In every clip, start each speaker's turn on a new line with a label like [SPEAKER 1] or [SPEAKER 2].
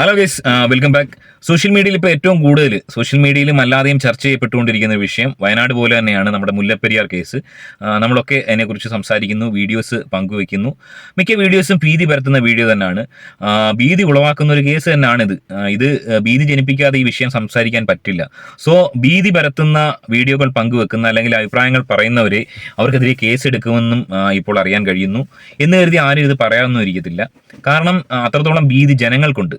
[SPEAKER 1] Hello guys welcome back social മീഡിയയിൽ ഇപ്പോൾ ഏറ്റവും കൂടുതൽ സോഷ്യൽ മീഡിയയിലും അല്ലാതെയും ചർച്ച ചെയ്യപ്പെട്ടുകൊണ്ടിരിക്കുന്ന വിഷയം വയനാട് പോലെ തന്നെയാണ് നമ്മുടെ മുല്ലപ്പെരിയാർ കേസ് നമ്മളൊക്കെ അതിനെക്കുറിച്ച് സംസാരിക്കുന്നു വീഡിയോസ് പങ്കുവെക്കുന്നു മിക്ക വീഡിയോസും ഭീതി പരത്തുന്ന വീഡിയോ തന്നെയാണ്. ഭീതി ഉളവാക്കുന്ന ഒരു കേസ് തന്നെയാണിത്. ഇത് ഭീതി ജനിപ്പിക്കാതെ ഈ വിഷയം സംസാരിക്കാൻ പറ്റില്ല. സോ ഭീതി പരത്തുന്ന വീഡിയോകൾ പങ്കുവെക്കുന്ന അല്ലെങ്കിൽ അഭിപ്രായങ്ങൾ പറയുന്നവരെ അവർക്കെതിരെ കേസ് എടുക്കുമെന്നും ഇപ്പോൾ അറിയാൻ കഴിയുന്നു. എന്ന് കരുതി ആരും ഇത് പറയാനൊന്നും ഇരിക്കത്തില്ല. കാരണം അത്രത്തോളം ഭീതി ജനങ്ങൾക്കുണ്ട്.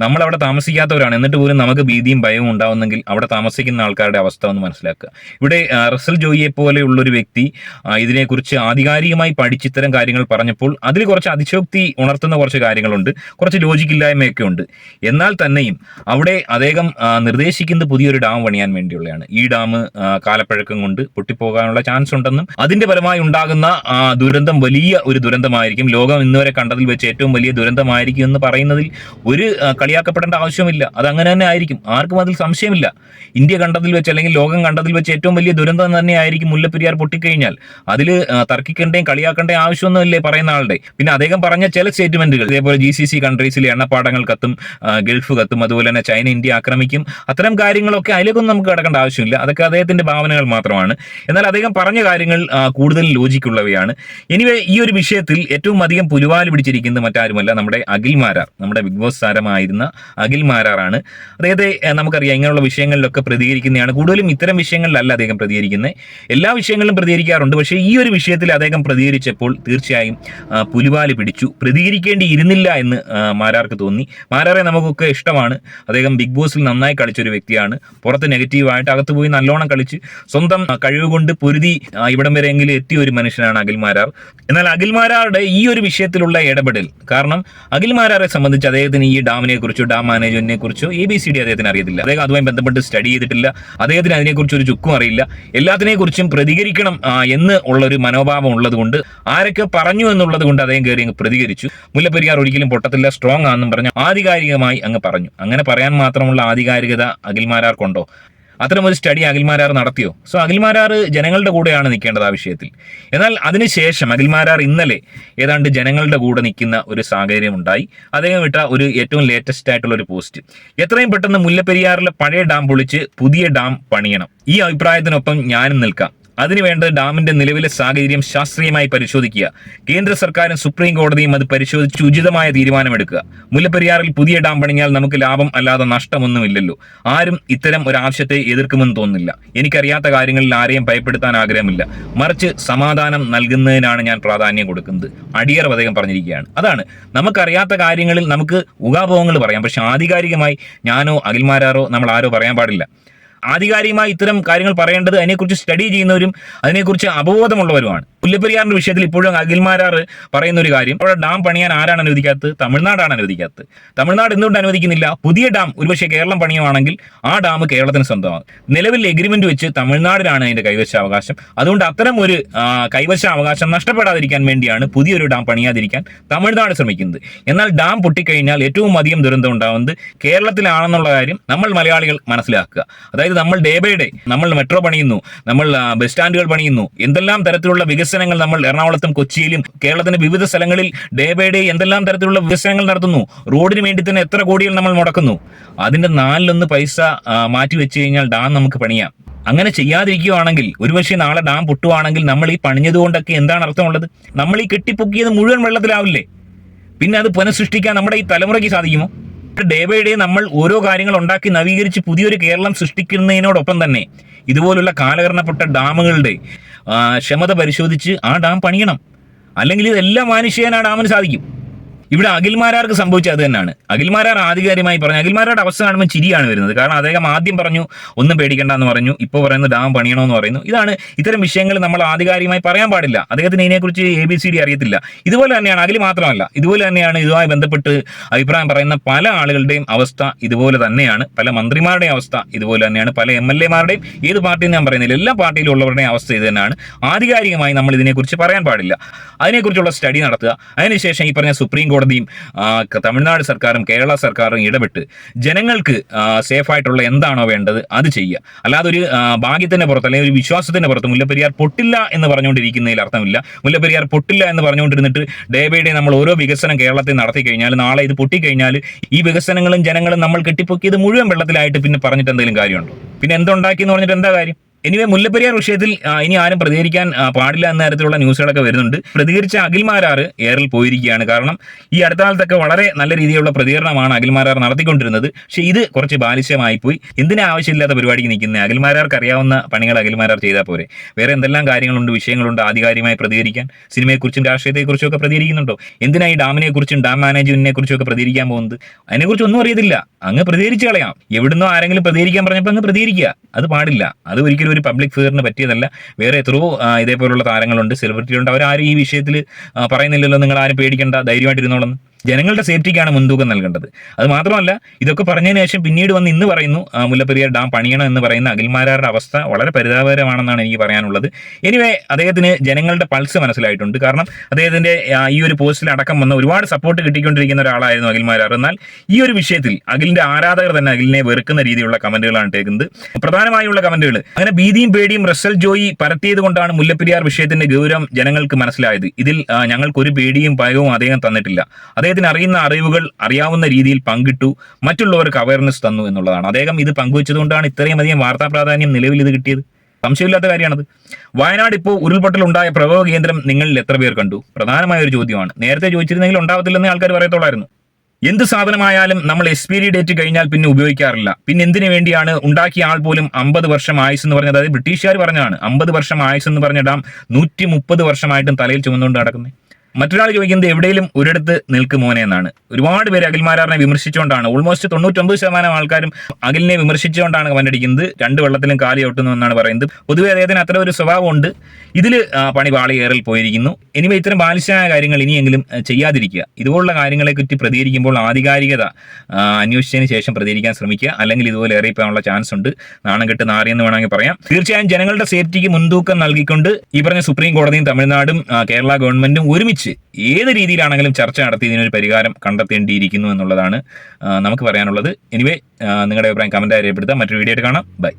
[SPEAKER 1] നമ്മൾ അവിടെ താമസിക്കാത്തവരാണ്. എന്നിട്ട് പോലും നമുക്ക് ഭീതിയും ഭയവും ഉണ്ടാവുന്നെങ്കിൽ അവിടെ താമസിക്കുന്ന ആൾക്കാരുടെ അവസ്ഥ ഒന്ന് മനസ്സിലാക്കുക. ഇവിടെ റസൽ ജോയിയെ പോലെയുള്ള ഒരു വ്യക്തി ഇതിനെക്കുറിച്ച് ആധികാരികമായി പഠിച്ച് ഇത്തരം കാര്യങ്ങൾ പറഞ്ഞപ്പോൾ അതിൽ കുറച്ച് അതിശോക്തി ഉണർത്തുന്ന കുറച്ച് കാര്യങ്ങളുണ്ട്. കുറച്ച് ലോജിക്കില്ലായ്മയൊക്കെ ഉണ്ട് എന്നാൽ തന്നെയും അവിടെ അദ്ദേഹം നിർദ്ദേശിക്കുന്നത് പുതിയൊരു ഡാം പണിയാൻ വേണ്ടിയുള്ളതാണ് ഈ ഡാം കാലപ്പഴക്കം കൊണ്ട് പൊട്ടിപ്പോകാനുള്ള ചാൻസ് ഉണ്ടെന്നും അതിന്റെ ഫലമായി ഉണ്ടാകുന്ന ദുരന്തം വലിയ ഒരു ദുരന്തമായിരിക്കും. ലോകം ഇന്നുവരെ കണ്ടതിൽ വെച്ച് ഏറ്റവും വലിയ ദുരന്തമായിരിക്കും എന്ന് പറയുന്നതിൽ ഒരു ആ, കളിയാക്കപ്പെടേണ്ട ആവശ്യമില്ല. അത് അങ്ങനെ തന്നെ ആയിരിക്കും. ആർക്കും അതിൽ സംശയമില്ല. ഇന്ത്യ കണ്ടതിൽ വെച്ച് അല്ലെങ്കിൽ ലോകം കണ്ടതിൽ വെച്ച് ഏറ്റവും വലിയ ദുരന്തം തന്നെ ആയിരിക്കും മുല്ലപ്പെരിയാർ പൊട്ടിക്കഴിഞ്ഞാൽ. അതിൽ തർക്കിക്കേണ്ടേയും കളിയാക്കേണ്ടേയും ആവശ്യമൊന്നുമില്ലേ പറയുന്ന ആളുടെ? പിന്നെ അദ്ദേഹം പറഞ്ഞ ചില സ്റ്റേറ്റ്മെന്റുകൾ ഇതേപോലെ ജി സി സി കൺട്രീസിലെ എണ്ണപ്പാടങ്ങൾ കത്തും ഗൾഫ് കത്തും അതുപോലെ തന്നെ ചൈന ഇന്ത്യ ആക്രമിക്കും. അത്തരം കാര്യങ്ങളൊക്കെ അതിലേക്കൊന്നും നമുക്ക് കിടക്കേണ്ട ആവശ്യമില്ല. അതൊക്കെ അദ്ദേഹത്തിന്റെ ഭാവനകൾ മാത്രമാണ്. എന്നാൽ അദ്ദേഹം പറഞ്ഞ കാര്യങ്ങൾ കൂടുതൽ ലോജിക്കുള്ളവയാണ്. എനിവേ ഈ ഒരു വിഷയത്തിൽ ഏറ്റവും അധികം പുലുവാൽ പിടിച്ചിരിക്കുന്നത് മറ്റാരുമല്ല നമ്മുടെ അഖിൽ മാരാർ നമ്മുടെ ബിഗ് ബോസ് താരമായിരുന്ന അഖിൽ മാരാറാണ്. അദ്ദേഹത്തെ നമുക്കറിയാം ഇങ്ങനെയുള്ള വിഷയങ്ങളിലൊക്കെ പ്രതികരിക്കുന്നതാണ് കൂടുതലും ഇത്തരം വിഷയങ്ങളിലല്ല അദ്ദേഹം പ്രതികരിക്കുന്നത് എല്ലാ വിഷയങ്ങളിലും പ്രതികരിക്കാറുണ്ട്. പക്ഷേ ഈ ഒരു വിഷയത്തിൽ അദ്ദേഹം പ്രതികരിച്ചപ്പോൾ തീർച്ചയായും പുലിവാലി പിടിച്ചു. പ്രതികരിക്കേണ്ടി ഇരുന്നില്ല എന്ന് മാരാർക്ക് തോന്നി. മാരാറെ നമുക്കൊക്കെ ഇഷ്ടമാണ്. അദ്ദേഹം ബിഗ് ബോസിൽ നന്നായി കളിച്ചൊരു വ്യക്തിയാണ്. പുറത്ത് നെഗറ്റീവായിട്ട് അകത്ത് പോയി നല്ലോണം കളിച്ച് സ്വന്തം കഴിവ് കൊണ്ട് പൊരുതി ഇവിടം വരെയെങ്കിലും എത്തിയ ഒരു മനുഷ്യനാണ് അഖിൽ മാരാർ. എന്നാൽ അഖിൽ മാരാറുടെ ഈ ഒരു വിഷയത്തിലുള്ള ഇടപെടൽ കാരണം അഖിൽ മാരാറെ സംബന്ധിച്ച് അദ്ദേഹത്തിന് ഈ ഡാമിനെ കുറിച്ചോ ഡാം മാനേജ്മെന്റിനെ കുറിച്ചോ എ ബി സി ഡി അദ്ദേഹത്തിന് അറിയത്തില്ല. അദ്ദേഹം അതുമായി ബന്ധപ്പെട്ട് സ്റ്റഡി ചെയ്തിട്ടില്ല. അദ്ദേഹത്തിന് അതിനെക്കുറിച്ച് ഒരു ചുക്കും അറിയില്ല. എല്ലാത്തിനെ കുറിച്ചും പ്രതികരിക്കണം എന്ന് ഉള്ള ഒരു മനോഭാവം ഉള്ളതുകൊണ്ട് ആരൊക്കെ പറഞ്ഞു എന്നുള്ളത് കൊണ്ട് അദ്ദേഹം കയറി അങ്ങ് പ്രതികരിച്ചു. മുല്ലപ്പെരിയാർ ഒരിക്കലും പൊട്ടത്തില്ല സ്ട്രോങ് ആണെന്നും പറഞ്ഞ് ആധികാരികമായി അങ്ങ് പറഞ്ഞു. അങ്ങനെ പറയാൻ മാത്രമുള്ള ആധികാരികത അഖിൽമാരാർക്കുണ്ടോ? അത്തരം ഒരു സ്റ്റഡി അഖിൽമാരാർ നടത്തിയോ? സോ അഖിൽമാരാർ ജനങ്ങളുടെ കൂടെയാണ് നിൽക്കേണ്ടത് ആ വിഷയത്തിൽ. എന്നാൽ അതിനുശേഷം അഖിൽമാരാർ ഇന്നലെ ഏതാണ്ട് ജനങ്ങളുടെ കൂടെ നിൽക്കുന്ന ഒരു സാഹചര്യം ഉണ്ടായി. അദ്ദേഹം ഇട്ട ഒരു ഏറ്റവും ലേറ്റസ്റ്റ് ആയിട്ടുള്ള ഒരു പോസ്റ്റ് എത്രയും പെട്ടെന്ന് മുല്ലപ്പെരിയാറിലെ പഴയ ഡാം പൊളിച്ച് പുതിയ ഡാം പണിയണം. ഈ അഭിപ്രായത്തിനൊപ്പം ഞാനും നിൽക്കാം. അതിനു വേണ്ടത് ഡാമിന്റെ നിലവിലെ സാഹചര്യം ശാസ്ത്രീയമായി പരിശോധിക്കുക. കേന്ദ്ര സർക്കാരും സുപ്രീം കോടതിയും അത് പരിശോധിച്ച് ഉചിതമായ തീരുമാനമെടുക്കുക. മുല്ലപ്പെരിയാറിൽ പുതിയ ഡാം പണിഞ്ഞാൽ നമുക്ക് ലാഭം അല്ലാതെ നഷ്ടമൊന്നുമില്ലല്ലോ. ആരും ഇത്തരം ഒരു ആവശ്യത്തെ എതിർക്കുമെന്ന് തോന്നുന്നില്ല. എനിക്കറിയാത്ത കാര്യങ്ങളിൽ ആരെയും ഭയപ്പെടുത്താൻ ആഗ്രഹമില്ല. മറിച്ച് സമാധാനം നൽകുന്നതിനാണ് ഞാൻ പ്രാധാന്യം കൊടുക്കുന്നത്. അടിയർ പതകം പറഞ്ഞിരിക്കുകയാണ്. അതാണ്. നമുക്കറിയാത്ത കാര്യങ്ങളിൽ നമുക്ക് ഉകാഭോഗങ്ങൾ പറയാം. പക്ഷെ ആധികാരികമായി ഞാനോ അഖിൽമാരാറോ നമ്മൾ ആരോ പറയാൻ പാടില്ല. ആധികാരികമായി ഇത്തരം കാര്യങ്ങൾ പറയേണ്ടത് അതിനെക്കുറിച്ച് സ്റ്റഡി ചെയ്യുന്നവരും അതിനെക്കുറിച്ച് അബോധമുള്ളവരുമാണ് പുല്ലപ്പെരിയാറിന്റെ വിഷയത്തിൽ ഇപ്പോഴും അഖിൽമാരാർ പറയുന്ന ഒരു കാര്യം അവിടെ ഡാം പണിയാൻ ആരാണ് അനുവദിക്കാത്തത്? തമിഴ്നാടാണ് അനുവദിക്കാത്തത്. തമിഴ്നാട് എന്തുകൊണ്ട് അനുവദിക്കുന്നില്ല? പുതിയ ഡാം ഒരുപക്ഷെ കേരളം പണിയുവാണെങ്കിൽ ആ ഡാം കേരളത്തിന് സ്വന്തമാണ് നിലവിൽ എഗ്രിമെന്റ് വെച്ച് തമിഴ്നാടിനാണ് അതിന്റെ കൈവശാവകാശം. അതുകൊണ്ട് അത്തരം ഒരു കൈവശാവകാശം നഷ്ടപ്പെടാതിരിക്കാൻ വേണ്ടിയാണ് പുതിയൊരു ഡാം പണിയാതിരിക്കാൻ തമിഴ്നാട് ശ്രമിക്കുന്നത്. എന്നാൽ ഡാം പൊട്ടിക്കഴിഞ്ഞാൽ ഏറ്റവും അധികം ദുരന്തം ഉണ്ടാവുന്നത് കേരളത്തിലാണെന്നുള്ള കാര്യം നമ്മൾ മലയാളികൾ മനസ്സിലാക്കുക. അതായത് നമ്മൾ ഡേ ബൈ ഡേ നമ്മൾ മെട്രോ പണിയുന്നു നമ്മൾ ബസ് സ്റ്റാൻഡുകൾ പണിയുന്നു എന്തെല്ലാം തരത്തിലുള്ള വികസനങ്ങൾ നമ്മൾ എറണാകുളത്തും കൊച്ചിയിലും കേരളത്തിന്റെ വിവിധ സ്ഥലങ്ങളിൽ ഡേ ബൈ ഡേ എന്തെല്ലാം തരത്തിലുള്ള വികസനങ്ങൾ നടത്തുന്നു റോഡിന് വേണ്ടി തന്നെ എത്ര കോടികൾ നമ്മൾ മുടക്കുന്നു അതിന്റെ നാലിലൊന്ന് പൈസ മാറ്റി വെച്ച് കഴിഞ്ഞാൽ ഡാം നമുക്ക് പണിയാം. അങ്ങനെ ചെയ്യാതിരിക്കുകയാണെങ്കിൽ ഒരുപക്ഷെ നാളെ ഡാം പൊട്ടുവാണെങ്കിൽ നമ്മൾ ഈ പണിഞ്ഞതുകൊണ്ടൊക്കെ എന്താണ് അർത്ഥമുള്ളത്? നമ്മൾ ഈ കെട്ടിപ്പൊക്കിയത് മുഴുവൻ വെള്ളത്തിലാവില്ലേ? പിന്നെ അത് പുനഃസൃഷ്ടിക്കാൻ നമ്മുടെ ഈ തലമുറയ്ക്ക് സാധിക്കുമോ? ഡേ ബൈ ഡേ നമ്മൾ ഓരോ കാര്യങ്ങൾ ഉണ്ടാക്കി നവീകരിച്ച് പുതിയൊരു കേരളം സൃഷ്ടിക്കുന്നതിനോടൊപ്പം തന്നെ ഇതുപോലുള്ള കാലഹരണപ്പെട്ട ഡാമുകളുടെ ക്ഷമത പരിശോധിച്ച് ആ ഡാം പണിയണം. അല്ലെങ്കിൽ ഇതെല്ലാം മാനുഷ്യാൻ ആ ഡാമിന് സാധിക്കും. ഇവിടെ അഖിൽമാരാർക്ക് സംഭവിച്ചത് അത് തന്നെയാണ്. അഖിൽമാരാർ ആധികാരികമായി പറഞ്ഞു. അഖിൽമാരാരുടെ അവസ്ഥ കാണുമ്പോൾ ചിരിയാണ് വരുന്നത്. കാരണം അദ്ദേഹം ആദ്യം പറഞ്ഞു ഒന്നും പേടിക്കേണ്ട എന്ന് പറഞ്ഞു. ഇപ്പോൾ പറയുന്നത് ഡാം പണിയണമെന്ന് പറയുന്നു. ഇതാണ് ഇത്തരം വിഷയങ്ങൾ നമ്മൾ ആധികാരികമായി പറയാൻ പാടില്ല. അദ്ദേഹത്തിന് ഇതിനെക്കുറിച്ച് എ ബി സി ഡി അറിയത്തില്ല. ഇതുപോലെ തന്നെയാണ് അഖിൽ മാത്രമല്ല. ഇതുപോലെ തന്നെയാണ് ഇതുമായി ബന്ധപ്പെട്ട് അഭിപ്രായം പറയുന്ന പല ആളുകളുടെയും അവസ്ഥ ഇതുപോലെ തന്നെയാണ്. പല മന്ത്രിമാരുടെയും അവസ്ഥ ഇതുപോലെ തന്നെയാണ്. പല എം എൽ എമാരുടെയും ഏത് പാർട്ടിയും ഞാൻ പറയുന്നില്ല. എല്ലാ പാർട്ടിയിലുള്ളവരുടെയും അവസ്ഥ ഇത് തന്നെയാണ്. ആധികാരികമായി നമ്മൾ ഇതിനെക്കുറിച്ച് പറയാൻ പാടില്ല. അതിനെക്കുറിച്ചുള്ള സ്റ്റഡി നടത്തുക. അതിനുശേഷം ഈ പറഞ്ഞ സുപ്രീം കോടതി കോടതിയും ആ, ക- തമിഴ്നാട് സർക്കാരും കേരള സർക്കാരും ഇടപെട്ട് ജനങ്ങൾക്ക് സേഫ് ആയിട്ടുള്ള എന്താണോ വേണ്ടത് അത് ചെയ്യുക. അല്ലാതെ ഒരു ഭാഗ്യത്തിന്റെ പുറത്ത് അല്ലെങ്കിൽ ഒരു വിശ്വാസത്തിന്റെ പുറത്ത് മുല്ലപ്പെരിയാർ പൊട്ടില്ല എന്ന് പറഞ്ഞുകൊണ്ടിരിക്കുന്നതിൽ അർത്ഥമില്ല. മുല്ലപ്പെരിയാർ പൊട്ടില്ല എന്ന് പറഞ്ഞുകൊണ്ടിരുന്നിട്ട് ഡേ ബൈ ഡേ നമ്മൾ ഓരോ വികസനം കേരളത്തിൽ നടത്തി കഴിഞ്ഞാൽ നാളെ ഇത് പൊട്ടിക്കഴിഞ്ഞാൽ ഈ വികസനങ്ങളും ജനങ്ങളും നമ്മൾ കെട്ടിപ്പൊക്കിയത് മുഴുവൻ വെള്ളത്തിലായിട്ട് പിന്നെ പറഞ്ഞിട്ട് എന്തെങ്കിലും കാര്യമുണ്ടോ? പിന്നെ എന്തുണ്ടാക്കി എന്ന് പറഞ്ഞിട്ട് എന്താ കാര്യം? എനിവേ മുല്ലപ്പെരിയാർ വിഷയത്തിൽ ഇനി ആരും പ്രതികരിക്കാൻ പാടില്ല എന്ന തരത്തിലുള്ള ന്യൂസുകളൊക്കെ വരുന്നുണ്ട്. പ്രതികരിച്ച അഖിൽമാരാർ ഏറിൽ പോയിരിക്കുകയാണ്. കാരണം ഈ അടുത്ത കാലത്തൊക്കെ വളരെ നല്ല രീതിയിലുള്ള പ്രതികരണമാണ് അഖിൽമാരാർ നടത്തിക്കൊണ്ടിരുന്നത്. പക്ഷേ ഇത് കുറച്ച് ബാലിശ്യമായി പോയി എന്തിനാ ആവശ്യമില്ലാത്ത പരിപാടിക്ക് നിൽക്കുന്നത് അഖിൽമാരാർക്ക് അറിയാവുന്ന പണികൾ അഖിൽമാരാർ ചെയ്താൽ പോരെ. വേറെ എന്തെല്ലാം കാര്യങ്ങളുണ്ട് വിഷയങ്ങളുണ്ട് ആധികാരികമായി പ്രതികരിക്കാൻ? സിനിമയെക്കുറിച്ചും രാഷ്ട്രീയത്തെക്കുറിച്ചും ഒക്കെ പ്രതികരിക്കുന്നുണ്ടോ? എന്തിനാ ഈ ഡാമിനെക്കുറിച്ചും ഡാം മാനേജ്മെന്റിനെ കുറിച്ചും ഒക്കെ പ്രതികരിക്കാൻ പോകുന്നത് അതിനെക്കുറിച്ച് ഒന്നും അറിയത്തില്ല. അങ്ങ് പ്രതികരിച്ച് കളയാം. എവിടുന്നോ ആരെങ്കിലും പ്രതികരിക്കാൻ പറഞ്ഞപ്പോൾ അങ്ങ് പ്രതികരിക്കുക. അത് പാടില്ല. അത് ഒരിക്കലും ഒരു പബ്ലിക് ഫിഗറിന് പറ്റിയതല്ല. വേറെ എത്രയോ ഇതേപോലുള്ള താരങ്ങളുണ്ട്. സെലിബ്രിറ്റികളുണ്ട് അവരാരും ഈ വിഷയത്തിൽ പറയുന്നില്ലല്ലോ. നിങ്ങൾ ആരും പേടിക്കേണ്ട. ധൈര്യമായിട്ടിരുന്നോളന്ന്. ജനങ്ങളുടെ സേഫ്റ്റിക്കാണ് മുൻതൂക്കം നൽകേണ്ടത്. അത് മാത്രമല്ല ഇതൊക്കെ പറഞ്ഞതിന് ശേഷം പിന്നീട് വന്ന് ഇന്ന് പറയുന്നു മുല്ലപ്പെരിയാർ ഡാം പണിയണം എന്ന് പറയുന്ന അഖിൽമാരാരുടെ അവസ്ഥ വളരെ പരിതാപകരമാണെന്നാണ് എനിക്ക് പറയാനുള്ളത്. എനിവേ അദ്ദേഹത്തിന് ജനങ്ങളുടെ പൾസ് മനസ്സിലായിട്ടുണ്ട്. കാരണം അദ്ദേഹത്തിന്റെ ഈ ഒരു പോസ്റ്റിൽ അടക്കം വന്ന ഒരുപാട് സപ്പോർട്ട് കിട്ടിക്കൊണ്ടിരിക്കുന്ന ഒരാളായിരുന്നു അഖിൽമാരാർ. എന്നാൽ ഈ ഒരു വിഷയത്തിൽ അഖിലിന്റെ ആരാധകർ തന്നെ അഖിലിനെ വെറുക്കുന്ന രീതിയിലുള്ള കമന്റുകളാണ് ഇട്ടേക്കുന്നത്. പ്രധാനമായുള്ള കമന്റുകൾ അങ്ങനെ ഭീതിയും പേടിയും റസൽ ജോയി പരത്തിയത് കൊണ്ടാണ് മുല്ലപ്പെരിയാർ വിഷയത്തിന്റെ ഗൗരവം ജനങ്ങൾക്ക് മനസ്സിലായത്. ഇതിൽ ഞങ്ങൾക്കൊരു പേടിയും ഭയവും അദ്ദേഹം തന്നിട്ടില്ല. അദ്ദേഹത്തിന് അറിയുന്ന അറിവുകൾ അറിയാവുന്ന രീതിയിൽ പങ്കിട്ടു മറ്റുള്ളവർക്ക് അവയർനെസ് തന്നു എന്നുള്ളതാണ്. അദ്ദേഹം ഇത് പങ്കുവെച്ചതുകൊണ്ടാണ് ഇത്രയും അധികം വാർത്താ പ്രാധാന്യം നിലവിൽ ഇത് കിട്ടിയത്. സംശയമില്ലാത്ത കാര്യമാണത്. വയനാട് ഇപ്പോൾ ഉരുൾപൊട്ടൽ ഉണ്ടായ പ്രഭവ കേന്ദ്രം നിങ്ങളിൽ എത്ര പേർ കണ്ടു? പ്രധാനമായ ഒരു ചോദ്യമാണ്. നേരത്തെ ചോദിച്ചിരുന്നെങ്കിൽ ഉണ്ടാവത്തില്ലെന്ന് ആൾക്കാർ പറയത്തോളായിരുന്നു എന്ത് സാധനമായാലും നമ്മൾ എക്സ്പീരി ഡേറ്റ് കഴിഞ്ഞാൽ പിന്നെ ഉപയോഗിക്കാറില്ല. പിന്നെ എന്തിനു വേണ്ടിയാണ് ഉണ്ടാക്കിയ ആൾ പോലും അമ്പത് വർഷം ആയുസ് എന്ന് പറഞ്ഞത്? അതായത് ബ്രിട്ടീഷുകാർ പറഞ്ഞതാണ് അമ്പത് വർഷം ആയുസ് എന്ന് പറഞ്ഞ ഡാം നൂറ്റി മുപ്പത് വർഷമായിട്ടും തലയിൽ ചുമന്നുകൊണ്ട് നടക്കുന്നത് മറ്റൊരാൾ ചോദിക്കുന്നത് എവിടെയും ഒരിടത്ത് നിൽക്കുമോനെ എന്നാണ്. ഒരുപാട് പേര് അഖിൽമാരാറിനെ വിമർശിച്ചുകൊണ്ടാണ്. ഓൾമോസ്റ്റ് തൊണ്ണൂറ്റൊമ്പത് ശതമാനം ആൾക്കാരും അഖിലിനെ വിമർശിച്ചുകൊണ്ടാണ് കമന്റടിക്കുന്നത് രണ്ട് വെള്ളത്തിലും കാലി ഒട്ടുന്നു എന്നാണ് പറയുന്നത്. പൊതുവെ അദ്ദേഹത്തിന് അത്ര ഒരു സ്വഭാവമുണ്ട്. ഇതിൽ പണി പാളിയേറിൽ പോയിരിക്കുന്നു. ഇനിമേ ഇത്തരം ബാലിശമായ കാര്യങ്ങൾ ഇനിയെങ്കിലും ചെയ്യാതിരിക്കുക. ഇതുപോലുള്ള കാര്യങ്ങളെ കുറ്റി പ്രതികരിക്കുമ്പോൾ ആധികാരികത അന്വേഷിച്ചതിന് ശേഷം പ്രതികരിക്കാൻ ശ്രമിക്കുക. അല്ലെങ്കിൽ ഇതുപോലെ ഏറിപ്പോകാനുള്ള ചാൻസ് ഉണ്ട്. നാണം കെട്ട് നാറിയെന്ന് വേണമെങ്കിൽ പറയാം. തീർച്ചയായും ജനങ്ങളുടെ സേഫ്റ്റിക്ക് മുൻതൂക്കം നൽകിക്കൊണ്ട് ഈ പറഞ്ഞ സുപ്രീം കോടതിയും തമിഴ്നാടും കേരള ഗവൺമെന്റും ഒരുമിച്ച് ഏത് രീതിയിലാണെങ്കിലും ചർച്ച നടത്തി ഇതിനൊരു പരിഹാരം കണ്ടെത്തേണ്ടിയിരിക്കുന്നു എന്നുള്ളതാണ് നമുക്ക് പറയാനുള്ളത്. എനിവേ നിങ്ങളുടെ അഭിപ്രായം കമന്റായി രേഖപ്പെടുത്താം. മറ്റൊരു വീഡിയോ ആയിട്ട് കാണാം. ബൈ